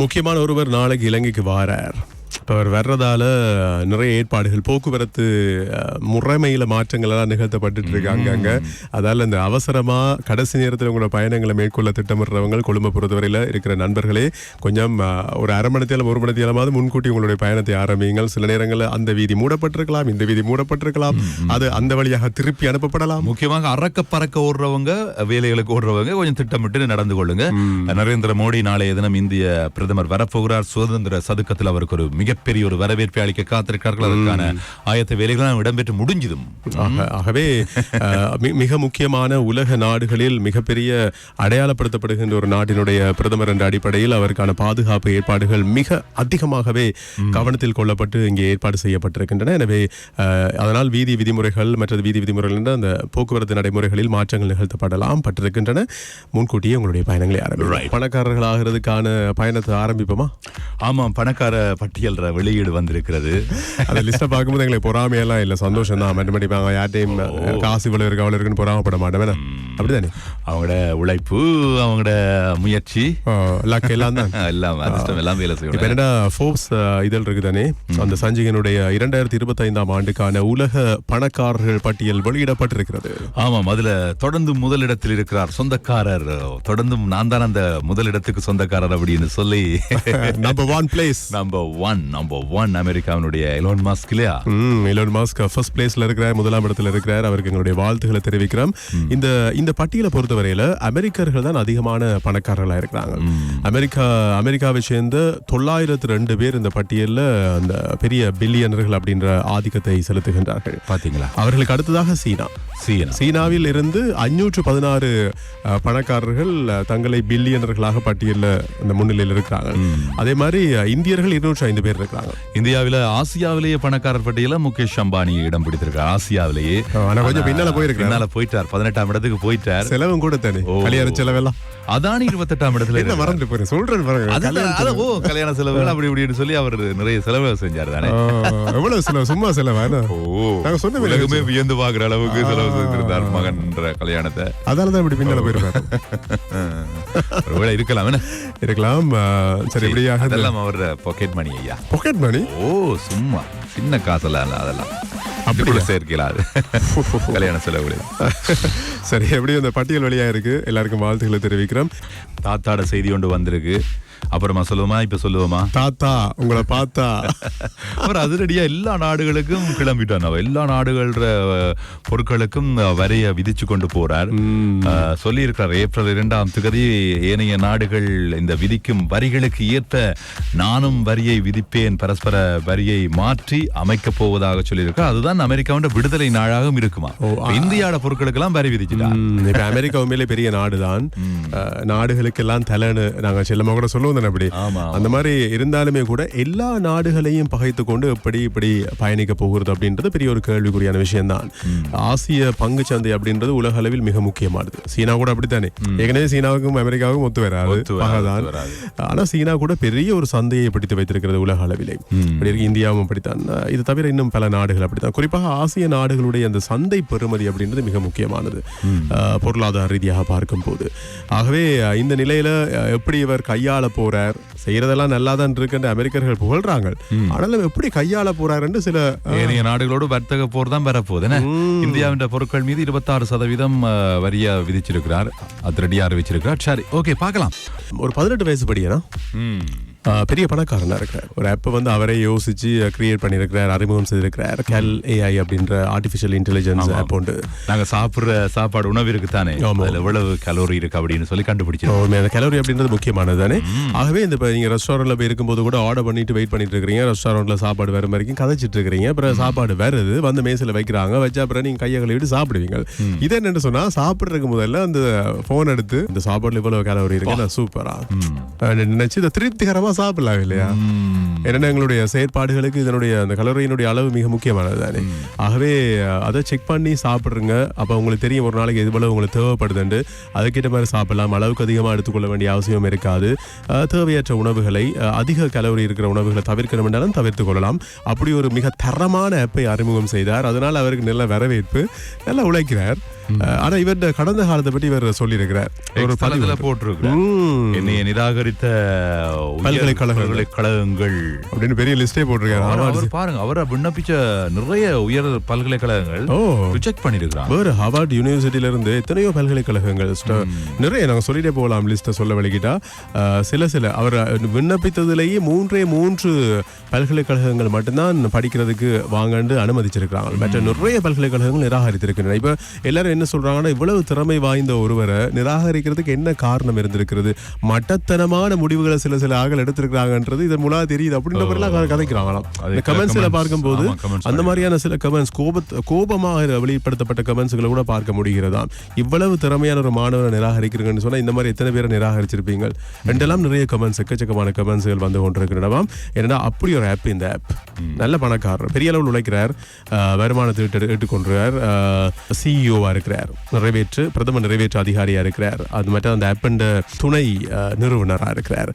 முக்கியமான ஒருவர் நாளைக்கு இலங்கைக்கு வாரார். இப்போ அவர் வர்றதால நிறைய ஏற்பாடுகள் போக்குவரத்து முறைமையில மாற்றங்கள் எல்லாம் நிகழ்த்தப்பட்டு இருக்கு அங்கங்க அதால இந்த அவசரமா கடைசி நேரத்தில் உங்களோட பயணங்களை மேற்கொள்ள திட்டமிடுறவங்க கொழும்பை பொறுத்தவரையில இருக்கிற நண்பர்களே கொஞ்சம் ஒரு அரை மணி நேரம் ஒரு மணி நேரமாவது முன்கூட்டி உங்களுடைய பயணத்தை ஆரம்பியுங்கள். சில நேரங்களில் அந்த வீதி மூடப்பட்டிருக்கலாம் இந்த வீதி மூடப்பட்டிருக்கலாம். அது அந்த வழியாக திருப்பி அனுப்பப்படலாம். முக்கியமாக அறக்க பறக்க ஓடுறவங்க வேலைகளுக்கு ஓடுறவங்க கொஞ்சம் திட்டமிட்டு நடந்து கொள்ளுங்க. நரேந்திர மோடி நாளைய தினம் இந்திய பிரதமர் வரப்போகிறார். சுதந்திர சதுக்கத்தில் அவருக்கு ஒரு மிகப்பெரிய ஒரு வரவேற்பை அளிக்க காத்திருக்கிறார்கள். அதற்கான ஆயத்த வேலைகளும் இடம்பெற்று முடிஞ்சதும். ஆக- ஆகவே மிக முக்கியமான உலக நாடுகளில் மிகப்பெரிய அடையாளப்படுத்தப்படுகின்ற ஒரு நாட்டினுடைய பிரதமர் என்ற அடிப்படையில் அவருக்கான பாதுகாப்பு ஏற்பாடுகள் மிக அதிகமாகவே கவனத்தில் கொள்ளப்பட்டு இங்கே ஏற்பாடு செய்யப்பட்டிருக்கின்றன. எனவே அதனால் வீதி விதிமுறைகள் மற்றது வீதி விதிமுறைகள் என்ற அந்த போக்குவரத்து நடைமுறைகளில் மாற்றங்கள் நிகழ்த்தப்படலாம் பட்டிருக்கின்றன. முன்கூட்டியே உங்களுடைய பயணங்களை ஆரம்பிக்கும் பணக்காரர்கள் ஆகிறதுக்கான பயணத்தை ஆரம்பிப்போமா? ஆமாம் பணக்கார பட்டியல் வெளியீடு வந்திருக்கிறது. அந்த லிஸ்ட்டை பார்க்கும்போது எங்களுக்கு பொறாமையெல்லாம் இல்லை. சந்தோஷம் தான். மறுபடி வாங்க யார்ட்டையும் காசு இவ்வளவு இருக்கு அவ்வளவு இருக்குன்னு பொறாமப்பட மாட்டேன்? அப்படிதானே? அவங்களோட உழைப்பு அவங்களோட முயற்சி. லக் எல்லாம் தான். எல்லாம் அதிர்ஷ்டம் எல்லாம் வேலை இப்ப செய்யணும் என்னடா ஃபோர்ப்ஸ் அஹ், இதழ் இருக்குதானே அந்த சஞ்சிகனுடைய இரண்டாயிரத்தி இருபத்தி ஐந்தாம் ஆண்டுக்கான உலக பணக்காரர்கள் பட்டியல் வெளியிடப்பட்டிருக்கிறது. ஆமாம் அதுல தொடர்ந்து முதலிடத்தில் இருக்கிறார் சொந்தக்காரர். தொடர்ந்தும் நான் தான் அந்த முதலிடத்துக்கு சொந்தக்காரர் அப்படின்னு சொல்லி number one place number one number one அமெரிக்காவினுடைய எலோன் மாஸ்க் இல்லையா? எலோன் மாஸ்க் ஃபர்ஸ்ட் பிளேஸ்ல இருக்கிறார் முதலாம் இடத்துல இருக்கிறார். அவருக்கு எங்களுடைய வாழ்த்துக்களை தெரிவிக்கிறோம். இந்த இந்த பட்டியலை பொறுத்தவரையில அமெரிக்கர்கள் தான் அதிகமான பணக்காரர்களா இருக்கிறாங்க. அமெரிக்கா அமெரிக்காவை சேர்ந்த தொள்ளாயிரத்து ரெண்டு பேர் இந்த பட்டியல்ல அந்த பெரிய பில்லியனர்கள் அப்படின்ற ஆதிக்கத்தை செலுத்துகின்றார்கள். பாத்தீங்களா? அவர்களுக்கு அடுத்ததாக சீனா. சீனா. சீனாவில் இருந்து அஞ்சூற்று பதினாறு பணக்காரர்கள் தங்களை பில்லியனர்களாக பட்டியலில் இந்த முன்னிலையில் இருக்கிறாங்க. அதே மாதிரி இந்தியர்கள் இருநூற்றி ஐந்து பேர் இருக்கிறாங்க இந்தியாவில ஆசியாவிலேயே பணக்காரர் பட்டியல முகேஷ் அம்பானி இடம் பிடித்திருக்கார் ஆசியாவிலேயே. கொஞ்சம் பின்னால போயிருக்கிறார். பின்னால போயிட்டார். பதினெட்டாம் இடத்துக்கு போயிட்டார். செலவும் கூட தானே. கல்யாண செலவெல்லாம். அதானி இருபத்தெட்டாம் இடத்துல என்ன. மறந்து போறேன் சொல்றேன் பாருங்க. ஓ கல்யாண செலவுகள் அப்படி இப்படின்னு சொல்லி அவர் நிறைய செலவு செஞ்சார் தானே. எவ்வளவு செலவு? சும்மா செலவா? ஓ. நாங்க சொன்ன உலகமே வியந்து பாக்குற அளவுக்கு செலவு செஞ்சிருந்தார் மகன்ற கல்யாணத்தை. அதால தான் இப்படி பின்னால ஒருவேளை இருக்கலாம் என்ன? இருக்கலாம். சரி இப்படியாக அதெல்லாம் அவர் பாக்கெட் மணி ஐயா. பாக்கெட் மணி ஓ சும்மா. சின்ன காசெல்லாம் அதெல்லாம். அப்படியே? சேர்க்கலாம் அது. கல்யாண செலவு சரி எப்படியும் இந்த பட்டியல் வழியா இருக்கு எல்லாருக்கும் வாழ்த்துக்களை தெரிவிக்கிறோம். தாத்தாட செய்தி ஒன்று வந்திருக்கு. அப்புறமா சொல்லுவோமா? இப்ப சொல்லுவோமா? தாத்தா உங்களை பார்த்தா. அவர் அதிரடியா எல்லா நாடுகளுக்கும் கிளம்பிட்டார். அவர் எல்லா நாடுகள பொருட்களுக்கும் வரைய விதிச்சு கொண்டு போறார். அஹ், சொல்லியிருக்கிறார். ஏப்ரல் இரண்டாம் திகதி ஏனைய நாடுகள் இந்த விதிக்கும் வரிகளுக்கு ஏற்ப நானும் வரியை விதிப்பேன். பரஸ்பர வரியை மாற்றி அமைக்க போவதாக சொல்லியிருக்கார் அதுதான் அமெரிக்காவோட விடுதலை நாளாகவும் இருக்குமா? இந்தியாவோட பொருட்களுக்கெல்லாம் வரி இப்ப அமெரிக்கா உண்மையிலே பெரிய நாடுதான். நாடுகளுக்கெல்லாம் தலைன்னு நாங்க செல்லமா கூட சொல்லுவோம். தானே அப்படி. அந்த மாதிரி இருந்தாலுமே கூட எல்லா நாடுகளையும் பகைத்து கொண்டு எப்படி இப்படி பயணிக்க போகிறது அப்படின்றது பெரிய ஒரு கேள்விக்குறியான விஷயம்தான். ஆசிய பங்கு சந்தை அப்படின்றது உலக அளவில் மிக முக்கியமானது. சீனா கூட அப்படித்தானே? ஏற்கனவே சீனாவுக்கும் அமெரிக்காவுக்கும் ஒத்து வராது பகைதான். ஆனா சீனா கூட பெரிய ஒரு சந்தையை பிடித்து வைத்திருக்கிறது உலக அளவிலே. இந்தியாவும் அப்படித்தான். இது தவிர இன்னும் பல நாடுகள் அப்படித்தான். குறிப்பாக ஆசிய நாடுகளுடைய அந்த சந்தை பெறுமதி அப்படின்றது மிக முக்கியமானது. பொருளாதார ரீதியாக பார்க்கும்போது. ஆகவே அஹ் இந்த நிலையில எப்படி இவர் கையாள போறார். செய்யறதெல்லாம் நல்லா தான் இருக்குன்னு அமெரிக்கர்கள் புகழ்றாங்க. ஆனாலும் எப்படி கையாள போறாருன்னு சில ஏனைய நாடுகளோடு வர்த்தக போர் தான் வரப்போகுது என்ன? இந்தியாவின் பொருட்கள் மீது இருபத்தாறு சதவீதம் வரியா விதிச்சிருக்கிறார். அதிரடியா அறிவிச்சிருக்கிறார். சரி ஓகே பார்க்கலாம். ஒரு பதினெட்டு வயசு. ஆஹ் பெரிய பணக்காரனா இருக்கிறார். ஒரு ஆப் வந்து அவரே யோசிச்சு கிரியேட் பண்ணியிருக்கிறார் அறிமுகம் செய்திருக்கிறார். கேல் ஏஐ அப்படின்ற ஆர்டிஃபிஷியல் இன்டெலிஜென்ஸ் ஆப் உண்டு. நாங்க சாப்பிடுற சாப்பாடு உணவு இருக்கு தானே. அதுல எவ்வளவு கலோரி இருக்கு அப்படின்னு சொல்லி கண்டுபிடிச்சிருக்கோம். உண்மையான கேலரி அப்படின்றது முக்கியமானது தானே ஆகவே இந்த இப்போ நீங்கள் ரெஸ்டாரண்ட்ல போய் இருக்கும்போது கூட ஆர்டர் பண்ணிட்டு வெயிட் பண்ணிட்டு இருக்கிறீங்க ரெஸ்டாரண்ட்ல சாப்பாடு வர வரைக்கும் கதைச்சிட்டு இருக்கிறீங்க அப்புறம் சாப்பாடு வருது. வந்து மேசில் வைக்கிறாங்க. வச்சா அப்புறம் நீங்க கையை கழுவிட்டு சாப்பிடுவீங்க. இது என்னன்னு சொன்னா சாப்பிட்றதுக்கு முதல்ல அந்த ஃபோன் எடுத்து இந்த சாப்பாடுல இவ்வளவு கேலரி இருக்கு சூப்பரா நினைச்சு இதை திருப்திகரமா சாப்பிடலாம் இல்லையா? என்னென்ன எங்களுடைய செயற்பாடுகளுக்கு இதனுடைய அந்த கலோரியினுடைய அளவு மிக முக்கியமானது தானே. ஆகவே அதை செக் பண்ணி சாப்பிடுங்க. அப்போ உங்களுக்கு தெரியும் ஒரு நாளைக்கு எவ்வளவு உங்களுக்கு தேவைப்படுதுண்டு அதுக்கேற்ற மாதிரி சாப்பிடலாம். அளவுக்கு அதிகமாக எடுத்துக்கொள்ள வேண்டிய அவசியம் இருக்காது. தேவையற்ற உணவுகளை அதிக கலோரி இருக்கிற உணவுகளை தவிர்க்கணும் என்றாலும் தவிர்த்து கொள்ளலாம். அப்படி ஒரு மிக தரமான ஆப்பை அறிமுகம் செய்தார். அதனால் அவருக்கு நல்ல வரவேற்பு நல்லா உழைக்கிறார். ஆனா இவருடைய கடந்த காலத்தை பற்றி இவர் சொல்லியிருக்கிறார். ஒரு பதிவு தளத்துல போட்டிருக்கிறார். என்னைய நிராகரித்த பல்கலைக்கழகங்கள். அப்படின்னு பெரிய லிஸ்டே போட்டிருக்காரு. பாருங்க அவரை விண்ணப்பிச்ச நிறைய உயர் பல்கலைக்கழகங்கள் ரிஜெக்ட் பண்ணிருக்கிறாங்க வேறு ஹார்வர்ட் யூனிவர்சிட்டியில இருந்து எத்தனையோ பல்கலைக்கழகங்கள் நிறைய நாங்க சொல்லிட்டே போகலாம் லிஸ்ட்டை சொல்ல அஹ், சில சில. அவர் விண்ணப்பித்ததிலேயே மூன்றே மூன்று பல்கலைக்கழகங்கள் மட்டும்தான் படிக்கிறதுக்கு வாங்கன்னு அனுமதிச்சிருக்கிறாங்க. மற்ற நிறைய பல்கலைக்கழகங்கள் நிராகரித்திருக்கின்றன. இப்ப எல்லாரும் என்ன சொல்றாங்கன்னா இவ்வளவு திறமை வாய்ந்த ஒருவரை நிராகரிக்கிறதுக்கு என்ன காரணம் இருந்திருக்கிறது? மட்டத்தனமான முடிவுகளை சில சில ஆகள் எடுத்திருக்கிறாங்கன்றது இதன் மூலம் தெரியுது அப்படின்ற மாதிரிலாம் க- கதைக்கிறாங்களாம். இந்த கமெண்ட்ஸ்ல பார்க்கும்போது அந்த மாதிரியான சில கமெண்ட்ஸ் கோபத் கோபமாக வெளிப்படுத்தப்பட்ட கமெண்ட்ஸ்களை கூட பார்க்க முடிகிறதாம் இவ்வளவு திறமையான ஒரு மாணவரை நிராகரிக்கிறீங்கன்னு சொன்னா இந்த மாதிரி எத்தனை பேரை நிராகரிச்சிருப்பீங்க ரெண்டெல்லாம் நிறைய கமெண்ட்ஸ் எக்கச்சக்கமான கமெண்ட்ஸ்கள் வந்து கொண்டிருக்கிறனவாம் ஏன்னா அப்படி ஒரு ஆப் இந்த ஆப் நல்ல பணக்காரர் பெரிய அளவில் உழைக்கிறார் வருமானத்தை ஈட்டு ஈட்டுக்கொண்டார் சிஇஓவா இருக்கிறார். நிறைவேற்று பிரதம நிறைவேற்று அதிகாரியா இருக்கிறார். அது மட்டும் அந்த ஆப்பின் துணை நிறுவனராக நிறுவனரா இருக்கிறார்.